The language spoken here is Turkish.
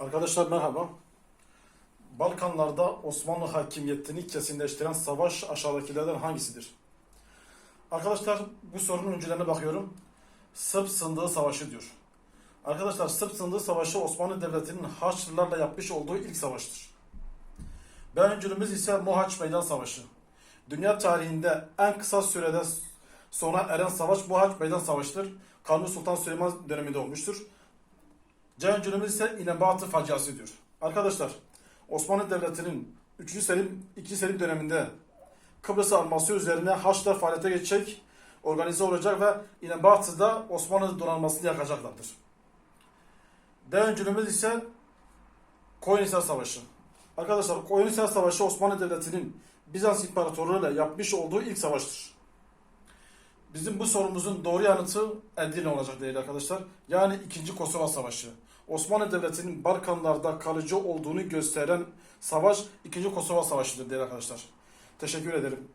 Arkadaşlar merhaba. Balkanlarda Osmanlı hakimiyetini kesinleştiren savaş aşağıdakilerden hangisidir? Arkadaşlar bu sorunun öncelerine bakıyorum. Sırp Sındığı Savaşı diyor. Arkadaşlar Sırp Sındığı Savaşı Osmanlı Devleti'nin Haçlılarla yapmış olduğu ilk savaştır. B öncülümüz ise Mohaç Meydan Savaşı. Dünya tarihinde en kısa sürede sona eren savaş Mohaç Meydan Savaşı'dır. Kanuni Sultan Süleyman döneminde olmuştur. C öncülümüz ise İnebatı faciası diyor. Arkadaşlar Osmanlı Devleti'nin 3. Selim 2. Selim döneminde Kıbrıs'ı alması üzerine Haçlılar faaliyete geçecek, organize olacak ve İnebatı'da Osmanlı donanmasını yakacaklardır. D öncülümüz ise Koyunhisar Savaşı. Arkadaşlar Koyunhisar Savaşı Osmanlı Devleti'nin Bizans İmparatorluğu ile yapmış olduğu ilk savaştır. Bizim bu sorumuzun doğru yanıtı Edirne olacak değerli arkadaşlar. Yani 2. Kosova Savaşı. Osmanlı Devleti'nin Balkanlarda kalıcı olduğunu gösteren savaş 2. Kosova Savaşı'dır değerli arkadaşlar. Teşekkür ederim.